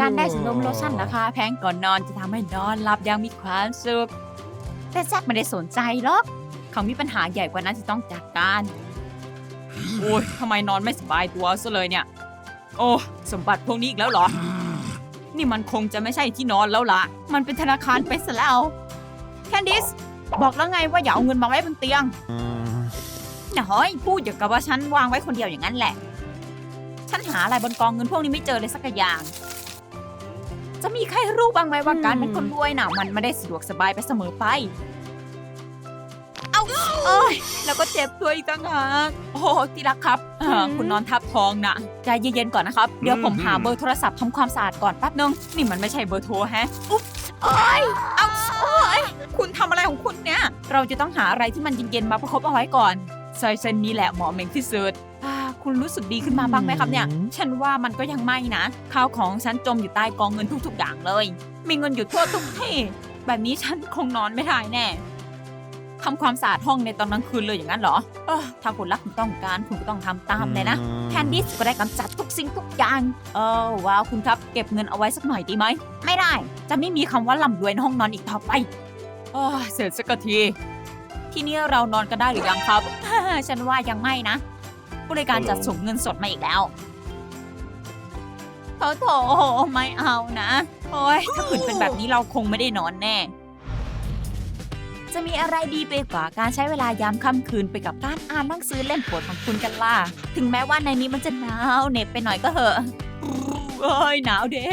การได้สโลมโลชั่นราคาแพงก่อนนอนจะทำให้นอนหลับอย่างมีความสุข แต่แจ็คไม่ได้สนใจหรอก เขามีปัญหาใหญ่กว่านั้นที่ต้องจัดการ โอ้ยทำไมนอนไม่สบายตัวซะเลยเนี่ย โอ้ สมบัติพวกนี้อีกแล้วเหรอ นี่มันคงจะไม่ใช่ที่นอนแล้วล่ะ มันเป็นธนาคารไปซะแล้ว แคนดิส บอกแล้วไงว่าอย่าเอาเงินมาไว้บนเตียงน้อยพูดอย่างกับว่าฉันวางไว้คนเดียวอย่างนั้นแหละ ฉันหาอะไรบนกองเงินพวกนี้ไม่เจอเลยสักอย่าง จะมีใครรู้บ้างไหมว่าการเป็นคนรวยน่ะ มันไม่ได้สะดวกสบายไปเสมอไป เอาเอ้ยแล้วก็เจ็บตัวอีกต่างหากโอ้โหที่รักครับเอ่อคุณนอนทับทองนะใจเย็นๆก่อนนะครับ เดี๋ยวผมหาเบอร์โทรศัพท์ทำความสะอาดก่อนแป๊บนึงนี่มันไม่ใช่เบอร์โทรแฮะอุ๊บโอ้ยเอาโอ้ยคุณทำอะไรของคุณเนี่ย เราจะต้องหาอะไรที่มันเย็นๆมาประคบเอาไว้ก่อนใส่เส้นนี้แหละเหมาะเหม่งที่สุดอ่า คุณรู้สึกดีขึ้นมาบ้างไหมครับเนี่ย ฉันว่ามันก็ยังไม่นะ ข้าวของฉันจมอยู่ใต้กองเงินทุกๆอย่างเลย มีเงินอยู่ทั่วทุกที่ แบบนี้ฉันคงนอนไม่ได้แน่ทำความสะอาดห้องในตอนกลางคืนเลยอย่างนั้นเหรอเออถ้าคุณรักคุณต้องการคุณก็ต้องทำตามเลยนะ แคนดิสก็ได้กำจัดทุกสิ่งทุกอย่าง เออว้าวคุณครับเก็บเงินเอาไว้สักหน่อยดีไหม ไม่ได้ จะไม่มีคำว่าล่ำรวยในห้องนอนอีกต่อไปโอ้ยเสร็จสักที ทีนี้เรานอนกันได้หรือยังครับ ฉันว่ายังไม่นะ บริการจัดส่งเงินสดมาอีกแล้วโถโถไม่เอานะ โอ้ยถ้าขืนเป็นแบบนี้เราคงไม่ได้นอนแน่ จะมีอะไรดีไปกว่าการใช้เวลายามค่ำคืนไปกับการอ่านหนังสือเล่มโปรดของคุณกันล่ะ ถึงแม้ว่าในนี้มันจะหนาวเหน็บไปหน่อยก็เหอะเอ้ยหนาวเด้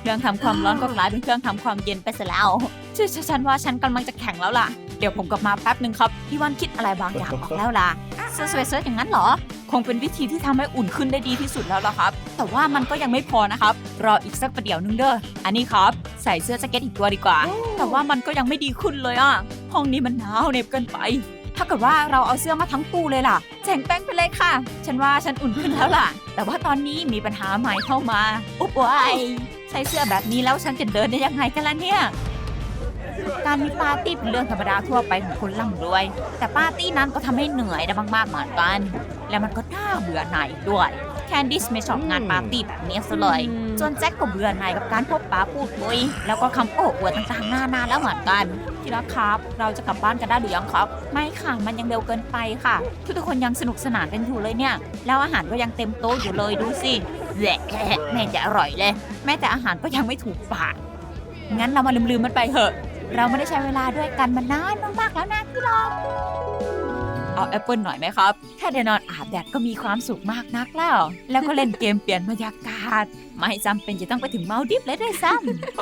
เครื่องทำความร้อนก็กลายเป็นเครื่องทำความเย็นไปซะแล้วชชฉันว่าฉันกำลังจะแข็งแล้วล่ะ เดี๋ยวผมกลับมาแป๊บหนึ่งครับพี่วันคิดอะไรบางอย่างออกแล้วล่ะเสื้อสวยเสื้ออย่างนั้นเหรอ คงเป็นวิธีที่ทำให้อุ่นขึ้นได้ดีที่สุดแล้วล่ะครับ แต่ว่ามันก็ยังไม่พอนะครับ รออีกสักประเดี๋ยวนึงเด้อ อันนี้ครับ ใส่เสื้อแจ็คเก็ตอีกตัวดีกว่า แต่ว่ามันก็ยังไม่ดีขึ้นเลยอะ ห้องนี้มันหนาวเหน็บเกินไป ถ้าเกิดว่าเราเอาเสื้อมาทั้งตู้เลยล่ะแจงแป้งไปเลยค่ะ ฉันว่าฉันอุ่นขึ้นแล้วล่ะ แต่ว่าตอนนี้มีปัญหาใหม่เข้ามาอุ๊บวายใส่เสื้อแบบนี้แล้วฉันจะเดินได้ยังไงกันล่ะเนี่ย การมีปาร์ตี้เป็นเรื่องธรรมดาทั่วไปของคนร่ำรวย แต่ปาร์ตี้นั้นก็ทำให้เหนื่อยได้มากๆเหมือนกัน แล้วมันก็น่าเบื่อหน่ายอีกด้วย แคนดิสไม่ชอบงานปาร์ตี้แบบนี้ซะเลยจนแจ็คก็เบื่อหน่ายกับการพบปะพูดคุยแล้วก็คำโอ้อวดต่างๆนานาแล้วเหมือนกันที่รักครับ เราจะกลับบ้านกันได้หรือยังครับ ไม่ค่ะ มันยังเร็วเกินไปค่ะ ทุกๆคนยังสนุกสนานกันอยู่เลยเนี่ย แล้วอาหารก็ยังเต็มโต๊ะอยู่เลยดูสิแหละแม่จะอร่อยเลย แม้แต่อาหารก็ยังไม่ถูกปากงั้นเรามาลืมๆมันไปเถอะ เราไม่ได้ใช้เวลาด้วยกันมานานมากๆแล้วนะที่รักเอาแอปเปิลหน่อยไหมครับถ้าได้นอนอาบแดดก็มีความสุขมากนักแล้ว แล้วก็เล่นเกมเปลี่ยนบรรยากาศ ไม่จำเป็นจะต้องไปถึงเมาดิฟเลยด้วยซ้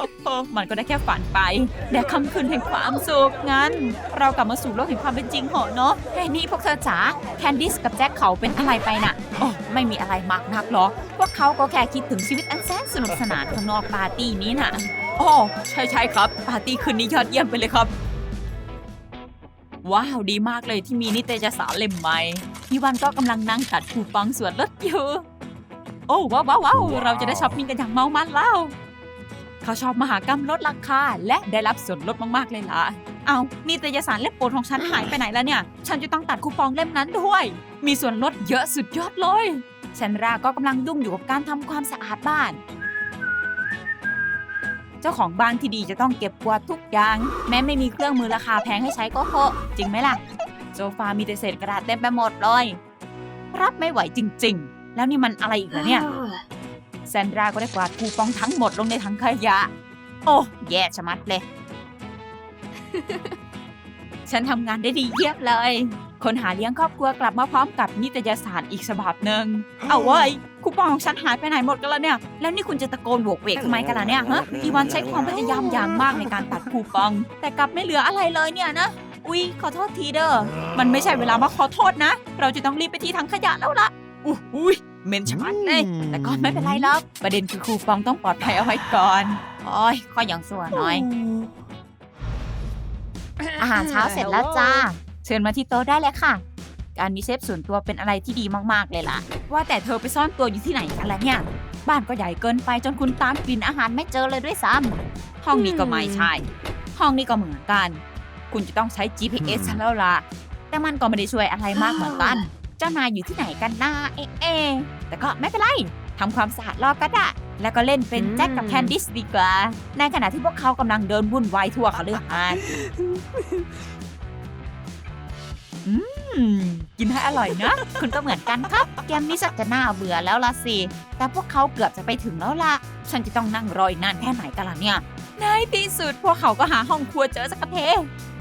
ำ มันก็ได้แค่ฝันไปแต่คำคืนแห่งความสุขงั้น เรากลับมาสู่โลกแห่งความเป็นจริงเหรอเนาะเฮ้นี่พวกเธอจ๋าแคนดิสกับแจ็คเขาเป็นอะไรไปน่ะโอ้ไม่มีอะไรมากนักหรอกพวกเขาก็แค่คิดถึงชีวิตอันแสนสนุกสนานข้างนอกปาร์ตี้นี้น่ะ โอ้ใช่ใช่ครับ ปาร์ตี้คืนนี้ยอดเยี่ยมไปเลยครับ ว้าว ดีมากเลยที่มีนิตยสารเล่มใหม่พี่วันก็กำลังนั่งตัดคูปองส่วนลดอยู่ โอ้ว้าวว้าวว้าวเราจะได้ช้อปปิ้งกันอย่างเมามันแล้วเขาชอบมหากรรมลดราคาและได้รับส่วนลดมากๆเลยล่ะ เอานิตยสารเล่มโปรดของฉันหายไปไหนแล้วเนี่ย ฉันจะต้องตัดคูปองเล่มนั้นด้วย มีส่วนลดเยอะสุดยอดเลยเซนราก็กำลังยุ่งอยู่กับการทำความสะอาดบ้าน เจ้าของบ้านที่ดีจะต้องเก็บกวาดทุกอย่าง แม้ไม่มีเครื่องมือราคาแพงให้ใช้ก็เถอะจริงไหมล่ะ โซฟามีแต่เศษกระดาษเต็มไปหมดเลย รับไม่ไหวจริง ๆ แล้วนี่มันอะไรอีกเหรอเนี่ยแซนดราก็ได้กวาดคูปองทั้งหมดลงในถังขยะ โอ้ แย่ชะมัดเลย ฉันทำงานได้ดีเยี่ยมเลย คนหาเลี้ยงครอบครัวกลับมาพร้อมกับนิตยสารอีกฉบับหนึ่งเอาเว้ยคูปองของฉันหายไปไหนหมดกันแล้วเนี่ย แล้วนี่คุณจะตะโกนโบกเวกทำไมกันล่ะเนี่ยฮะอีวันใช้ความพยายามอย่างมากในการตัดคูปอง แต่กลับไม่เหลืออะไรเลยเนี่ยนะ อุ๊ย ขอโทษทีเด้อ มันไม่ใช่เวลามาขอโทษนะ เราจะต้องรีบไปที่ถังขยะแล้วล่ะอุ๊ยอุ๊ยเหม็นชะมัดเลยแต่ก็ไม่เป็นไรหรอกประเด็นคือคูปองต้องปลอดภัยเอาไว้ก่อนโอ้ยก็ยังสัวหน่อย อาหารเช้าเสร็จแล้วจ้า เชิญมาที่โต๊ะได้เลยค่ะ การมีเชฟส่วนตัวเป็นอะไรที่ดีมากๆเลยล่ะ ว่าแต่เธอไปซ่อนตัวอยู่ที่ไหนกันล่ะเนี่ย บ้านก็ใหญ่เกินไปจนคุณตามกลิ่นอาหารไม่เจอเลยด้วยซ้ำห้องนี้ก็ไม่ใช่ ห้องนี้ก็เหมือนกัน คุณจะต้องใช้ GPS ซะแล้วล่ะ แต่มันก็ไม่ได้ช่วยอะไรมากเหมือนกัน เจ้านายอยู่ที่ไหนกันนะเอ๊ะเอ๊ะแต่ก็ไม่เป็นไรทำความสะอาดรอบก็ได้แล้วก็เล่นเป็นแจ็คกับแคนดิสดีกว่า ในขณะที่พวกเขากำลังเดินวุ่นวายทั่วคฤหาสน์ อืม กินให้อร่อยนะ คุณก็เหมือนกันครับเกมนี้สักจะน่าเบื่อแล้วล่ะสิ แต่พวกเขาเกือบจะไปถึงแล้วล่ะฉันจะต้องนั่งรออีกนานแค่ไหนกันล่ะเนี่ยในที่สุดพวกเขาก็หาห้องครัวเจอสักเท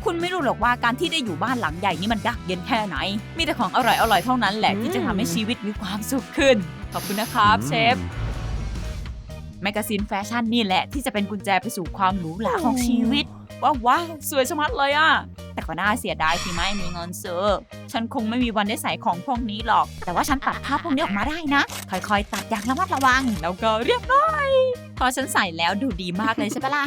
คุณไม่รู้หรอกว่าการที่ได้อยู่บ้านหลังใหญ่นี่มันยากเย็นแค่ไหน มีแต่ของอร่อยๆเท่านั้นแหละที่จะทำให้ชีวิตมีความสุขขึ้น ขอบคุณนะครับเชฟ แมกกาซีนแฟชั่นนี่แหละที่จะเป็นกุญแจไปสู่ความหรูหราของชีวิต ว้าวว้าวสวยชะมัดเลยอะแต่ก็น่าเสียดายที่ไม่มีเงินซื้อ ฉันคงไม่มีวันได้ใส่ของพวกนี้หรอก แต่ว่าฉันตัดภาพพวกนี้ออกมาได้นะ ค่อยๆ ตัดอย่างระมัดระวัง แล้วก็เรียบร้อย พอฉันใส่แล้วดูดีมากเลยใช่ปะล่ะ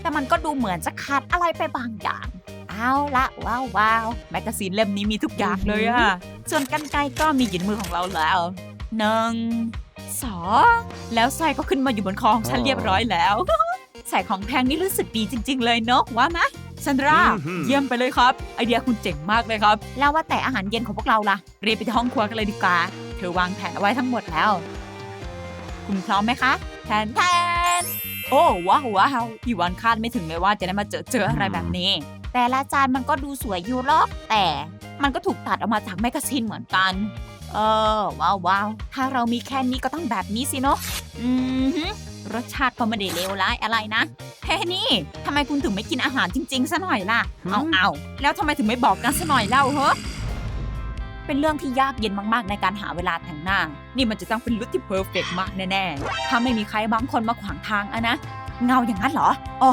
แต่มันก็ดูเหมือนจะขาดอะไรไปบางอย่างเอาละว้าวว้าวแมกกาซีนเล่มนี้มีทุกอย่างเลยอะส่วนกันไกรก็มีอยู่ในมือของเราแล้วหนึ่ง สองแล้วสร้อยก็ขึ้นมาอยู่บนคอของฉันเรียบร้อยแล้ว ใส่ของแพงนี่รู้สึกดีจริง ๆ เลยเนาะว่าไหมซันดราอือหือเยี่ยมไปเลยครับ ไอเดียคุณเจ๋งมากเลยครับ แล้วว่าแต่อาหารเย็นของพวกเราล่ะเรียนไปที่ห้องครัวกันเลยดีกว่า เธอวางแผนเอาไว้ทั้งหมดแล้ว คุณพร้อมไหมคะแทนแทนโอ้ว้าวว้าวพี่วันคาดไม่ถึงเลยว่าจะได้มาเจอเจออะไรแบบนี้ แต่ละจานมันก็ดูสวยอยู่หรอกแต่มันก็ถูกตัดออกมาจากแมกกาซีนเหมือนกัน เออว้าวว้าวถ้าเรามีแค่นี้ก็ต้องแบบนี้สิเนาะอืมฮึรสชาติก็ไม่ได้เลวร้ายอะไรนะเฮ้นี่ทำไมคุณถึงไม่กินอาหารจริงๆซะหน่อยล่ะ เอาเอาแล้วทำไมถึงไม่บอกกันซะหน่อยเล่าเหรอเป็นเรื่องที่ยากเย็นมากๆ ในการหาเวลาแต่งหน้า นี่มันจะต้องเป็นลุคที่เพอร์เฟกมากแน่ๆ ถ้าไม่มีใครบางคนมาขวางทางอะนะ เงาอย่างนั้นเหรอ อ๋อ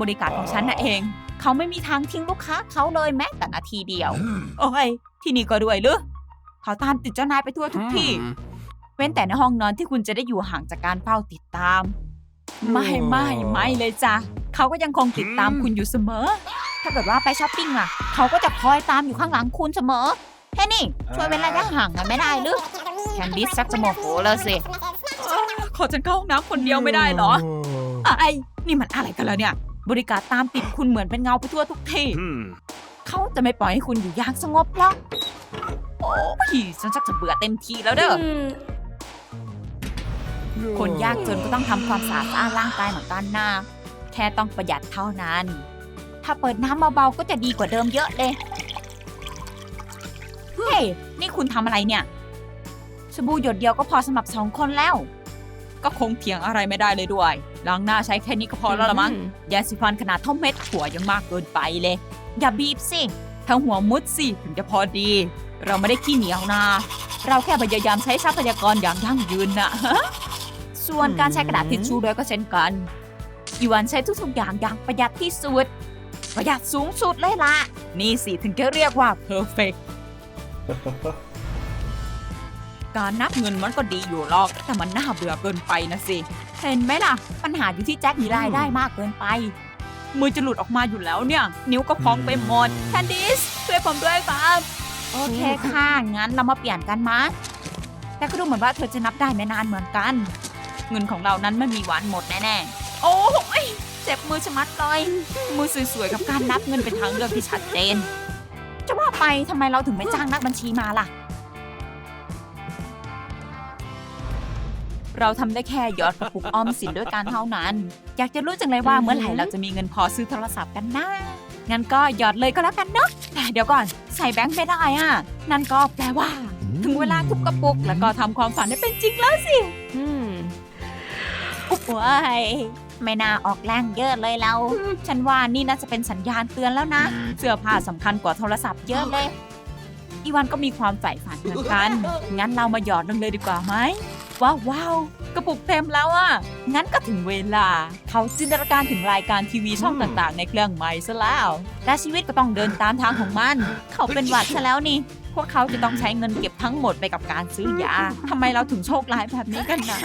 บริการของฉันน่ะเอง เขาไม่มีทางทิ้งลูกค้าเขาเลยแม้แต่นาทีเดียว โอ้ย ที่นี่ก็ด้วยหรือ เขาตามติดเจ้านายไปทั่วทุกที่ เว้นแต่ในห้องนอนที่คุณจะได้อยู่ห่างจากการเฝ้าติดตาม ไม่ไม่ไม่เลยจ้ะเขาก็ยังคงติดตามคุณอยู่เสมอ ถ้าเกิดว่าไปช้อปปิ้งอะ เขาก็จะคอยตามอยู่ข้างหลังคุณเสมอแค่นี้ช่วยเว้นระยะห่างกันไม่ได้หรือแคนดิสชักจะโมโหแล้วสิขอฉันเข้าห้องน้ำคนเดียวไม่ได้เหรอไอ้นี่มันอะไรกันแล้วเนี่ย บริการตามติดคุณเหมือนเป็นเงาไปทั่วทุกที่ Hmm. เขาจะไม่ปล่อยให้คุณอยู่อย่างสงบหรอกโอ้ยฉันชักจะเบื่อเต็มทีแล้วเด้อ คนยากจนก็ต้องทำความสะอาดสะอ้านร่างกายเหมือนกันนะแค่ต้องประหยัดเท่านั้น ถ้าเปิดน้ำเบาๆก็จะดีกว่าเดิมเยอะเลย เฮ้ย นี่คุณทำอะไรเนี่ย สบู่หยดเดียวก็พอสำหรับสองคนแล้ว ก็คงเถียงอะไรไม่ได้เลยด้วย ล้างหน้าใช้แค่นี้ก็พอแล้วละมั้ง ยาสีฟันขนาดเท่าเม็ดหัวยังมากเกินไปเลย อย่าบีบสิถ้าหัวมุดสิถึงจะพอดี เราไม่ได้ขี้เหนียวนะ เราแค่พยายามใช้ทรัพยากรอย่างยั่งยืนนะส่วนการใช้กระดาษทิชชู่ด้วยก็เช่นกันอีวันใช้ทุกๆอย่างอย่างประหยัดที่สุด ประหยัดสูงสุดเลยล่ะนี่สิถึงจะเรียกว่า perfect การนับเงินมันก็ดีอยู่หรอก แต่มันน่าเบื่อเกินไปนะสิ เห็นไหมล่ะ ปัญหาอยู่ที่แจ็คมีรายได้มากเกินไป มือจะหลุดออกมาอยู่แล้วเนี่ย นิ้วก็พองไปหมดแคนดิสช่วยผมด้วยครับ โอเคค่ะ งั้นเรามาเปลี่ยนกันมาแต่ก็ดูเหมือนว่าเธอจะนับได้ไม่นานเหมือนกัน เงินของเรานั้นไม่มีวันหมดแน่ๆ โอ้ยเจ็บมือชะมัดเลย มือสวยๆกับการนับเงินเป็นทางเลือกที่ชัดเจน จะว่าไปทำไมเราถึงไม่จ้างนักบัญชีมาล่ะ เราทำได้แค่ยอดกระปุกออมสินด้วยการเท่านั้น อยากจะรู้จังเลยว่าเมื่อไหร่เราจะมีเงินพอซื้อโทรศัพท์กันนะงั้นก็หยอดเลยก็แล้วกันเนาะแต่เดี๋ยวก่อน ใส่แบงค์ไม่ได้อะ นั่นก็แปลว่า ถึงเวลาทุบกระปุก แล้วก็ทำความฝันให้เป็นจริงแล้วสิอุ๊บว้ายไม่น่าออกแรงเยอะเลยเรา ฉันว่านี่น่าจะเป็นสัญญาณเตือนแล้วนะ เสื้อผ้าสำคัญกว่าโทรศัพท์เยอะเลย อีวันก็มีความใฝ่ฝันเหมือนกัน งั้นเรามาหยอดลงเลยดีกว่าไหม ว้าวว้าวกระปุกเต็มแล้วอะ งั้นก็ถึงเวลา เขาจินตนาการถึงรายการทีวีช่องต่างๆ ในเครื่องใหม่ซะแล้ว และชีวิตก็ต้องเดินตามทางของมัน เขาเป็นหวัดซะแล้วนี่ พวกเขาจะต้องใช้เงินเก็บทั้งหมดไปกับการซื้อยาทำไมเราถึงโชคร้ายแบบนี้กันนะ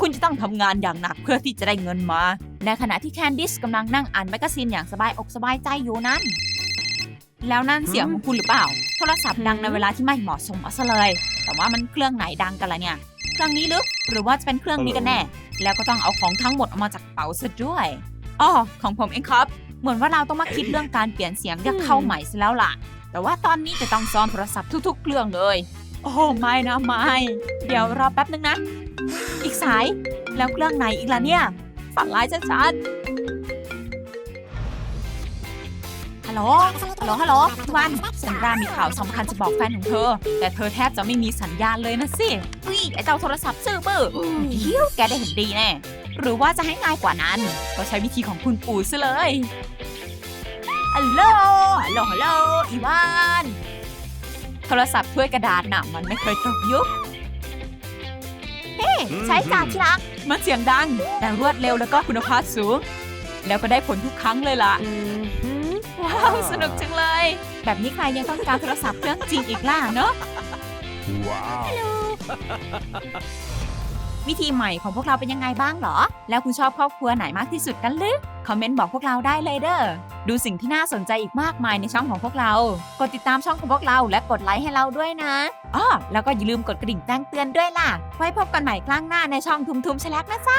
คุณจะต้องทำงานอย่างหนักเพื่อที่จะได้เงินมา ในขณะที่แคนดิสกำลังนั่งอ่านแมกกาซีนอย่างสบายอกสบายใจอยู่นั้น แล้วนั่นเสียงของคุณหรือเปล่า โทรศัพท์ดังในเวลาที่ไม่เหมาะสมเอาซะเลย แต่ว่ามันเครื่องไหนดังกันล่ะเนี่ย เครื่องนี้หรือหรือว่าจะเป็นเครื่องนี้กันแน่ แล้วก็ต้องเอาของทั้งหมดออกมาจากกระเป๋าซะด้วยอ๋อของผมเองครับ เหมือนว่าเราต้องมาคิดเรื่องการเปลี่ยนเสียงเรียกเข้าใหม่ซะแล้วล่ะ แต่ว่าตอนนี้จะต้องซ่อมโทรศัพท์ทุก ๆ เครื่องเลย โอ้ไม่นะไม่เดี๋ยวรอแป๊บนึงนะ อีกสาย แล้วเครื่องไหนอีกล่ะเนี่ยฝันร้ายชัดๆฮั ลโหล ฮัลโหล ฮัลโหลทุกวันซันดรามีข่าวสำคัญจะบอกแฟนของเธอ แต่เธอแทบจะไม่มีสัญญาณเลยนะสิอุ้ยไอเจ้าโทรศัพท์ซื่อบื้อเดี๋ยวแกได้เห็นดีแน่ หรือว่าจะให้ง่ายกว่านั้น ก็ใช้วิธีของคุณปู่ซะเลย ฮัลโหล ฮัลโหล ฮัลโหล อีวาน โทรศัพท์ถ้วยกระดาษน่ะมันไม่เคยตกยุคเฮ้ใช้จ่าที่รัก มันเสียงดัง แต่รวดเร็วแล้วก็คุณภาพสูง แล้วก็ได้ผลทุกครั้งเลยล่ะ ว้าวสนุกจังเลย แบบนี้ใครยังต้องการโทรศัพท์เครื่องจริงอีกล่ะเนอะ Wow. วิธีใหม่ของพวกเราเป็นยังไงบ้างเหรอ แล้วคุณชอบครอบครัวไหนมากที่สุดกันหรือคอมเมนต์บอกพวกเราได้เลยเด้อ ดูสิ่งที่น่าสนใจอีกมากมายในช่องของพวกเรา กดติดตามช่องของพวกเราและกดไลค์ให้เราด้วยนะอ้อแล้วก็อย่าลืมกดกระดิ่งแจ้งเตือนด้วยล่ะ ไว้พบกันใหม่ครั้งหน้าในช่องทุมทุมแชลกนะจ๊ะ